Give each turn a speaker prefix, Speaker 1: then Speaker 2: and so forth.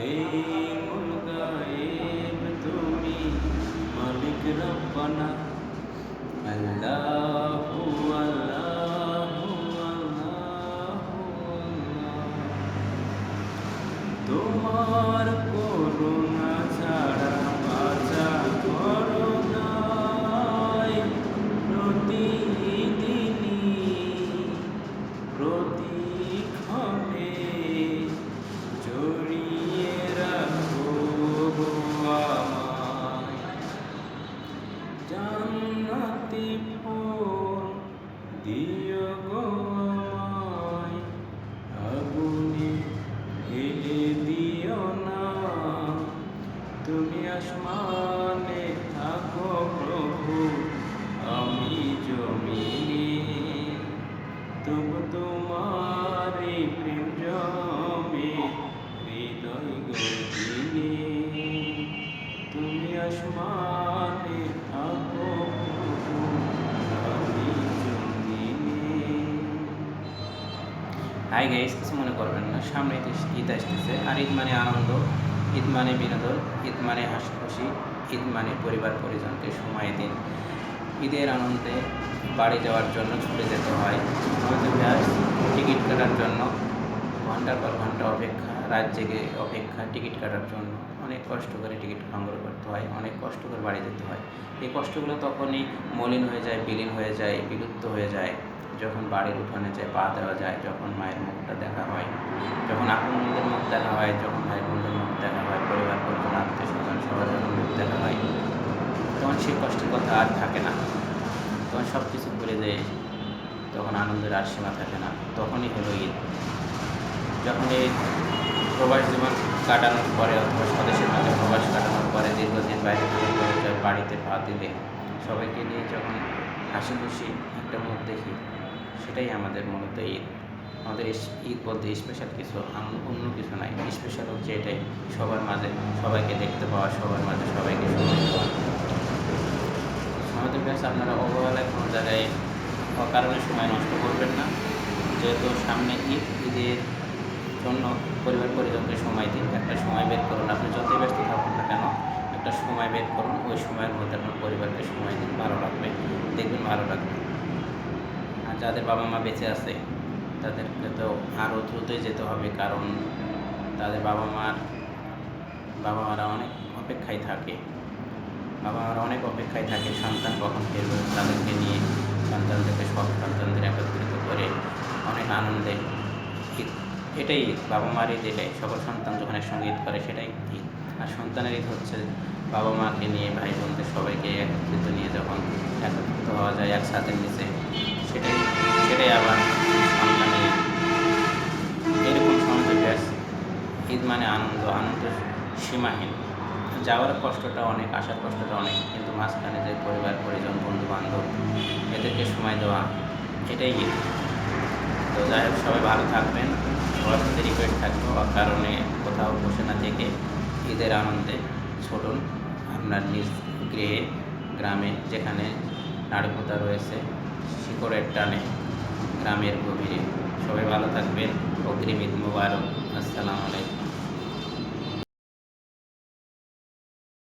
Speaker 1: আলিমুল গায়েব তুমি মালিক রব্বানা আল্লাহু আল্লাহু আল্লাহু তোমার করুণা ছাড়া বাঁচা জান্নাতি ফুল দিও গো আগুনে দিও না। তুমি
Speaker 2: হাই গাইস কিছু মনে করবেন না। সামনে ঈদ আসতেছে। আর ঈদ মানে আনন্দ, ঈদ মানে বিনোদন, ঈদ মানে হাসি খুশি ঈদ মানে পরিবার পরিজনকে সময় দিন। ঈদের আনন্দে বাড়ি যাওয়ার জন্য ছুটে যেতে হয়। টিকিট কাটার জন্য ঘণ্টার পর ঘণ্টা অপেক্ষা রাত জেগে অপেক্ষা টিকিট কাটার জন্য। অনেক কষ্ট করে টিকিট সংগ্রহ করতে হয়, অনেক কষ্ট করে বাড়ি যেতে হয়। এই কষ্টগুলো তখনই মলিন হয়ে যায়, বিলীন হয়ে যায়, বিলুপ্ত হয়ে যায়। যখন বাড়ির উঠানে যায় পা দেওয়া যায়, যখন মায়ের মুখটা দেখা হয়, যখন আপনদের মুখ দেখা হয়, যখন ভাই বোনদের মুখ দেখা হয়, পরিবার, পরিজন, আত্মীয় স্বজন সবার যখন মুখ দেখা হয়, তখন সেই কষ্টের কথা আর থাকে না। তখন সব কিছু ভুলে যায়, তখন আনন্দের আর সীমা থাকে না। তখনই হলো ঈদ। যখন এই প্রবাস জীবন কাটানোর পরে অথবা স্বদেশের মাঝে প্রবাস কাটানোর পরে দীর্ঘদিন বাইরে থেকে বাড়িতে পা দিলে সবাইকে নিয়ে যখন হাসি খুশি একটা মুখ দেখি, সেটাই আমাদের মূলত ঈদ। আমাদের ঈদ বলতে স্পেশাল কিছু অন্য কিছু নাই। স্পেশাল হচ্ছে এটাই, সবার মাঝে সবাইকে দেখতে পাওয়া, সবার মাঝে সবাইকে দেওয়া। আমাদের কাছে আপনারা অবহেলায় কোনো জায়গায় অকারণে সময় নষ্ট করবেন না। যেহেতু সামনে ঈদ, ঈদের জন্য পরিবার পরিজনকে সময় দিন। একটা সময় বের করুন। আপনি যতই ব্যস্ত থাকুন না কেন, একটা সময় বের করুন। ওই সময়ের মধ্যে আপনার পরিবারকে সময় দিন। ভালো লাগবে। দেখবেন ভালো লাগবে। আর যাদের বাবা মা বেঁচে আছে, তাদেরকে তো আরও দ্রুতই যেতে হবে, কারণ তাদের বাবা মার, বাবা মারা অনেক অপেক্ষায় থাকে। বাবা মারা অনেক অপেক্ষায় থাকে। সন্তান কখন ফিরবে? তাদেরকে নিয়ে সন্তানদেরকে সব সন্তানদের একত্রিত করে অনেক আনন্দে এটাই বাবা মার ঈদ এটাই সকল সন্তান যখন একসঙ্গে ঈদ করে, সেটাই ঈদ আর সন্তানের ঈদ হচ্ছে বাবা মাকে নিয়ে ভাই বোনদের সবাইকে একত্রিত নিয়ে যখন একত্রিত হওয়া যায় একসাথে নিচে সেটাই সেটাই আবার সন্তানের। এরকম তো ব্যাস ঈদ মানে আনন্দ আনন্দ সীমাহীন। যাওয়ার কষ্টটা অনেক, আসার কষ্টটা অনেক, কিন্তু মাঝখানে যে পরিবার, পরিজন বন্ধু বান্ধব এদেরকে সময় দেওয়া, এটাই ঈদ। তো যাই হোক, সবাই ভালো থাকবেন। সবার রিকোয়েস্ট থাকব কারণে কোথাও বসে না থেকে ঈদের আনন্দে ছুটুন আপনার নিজ গৃহে, গ্রামে, যেখানে নাড়কতা রয়েছে, শিকড়ের টানে গ্রামের গভীরে। সবাই ভালো থাকবেন। অগ্রিম ঈদ মুবারক। আসসালামু আলাইকুম।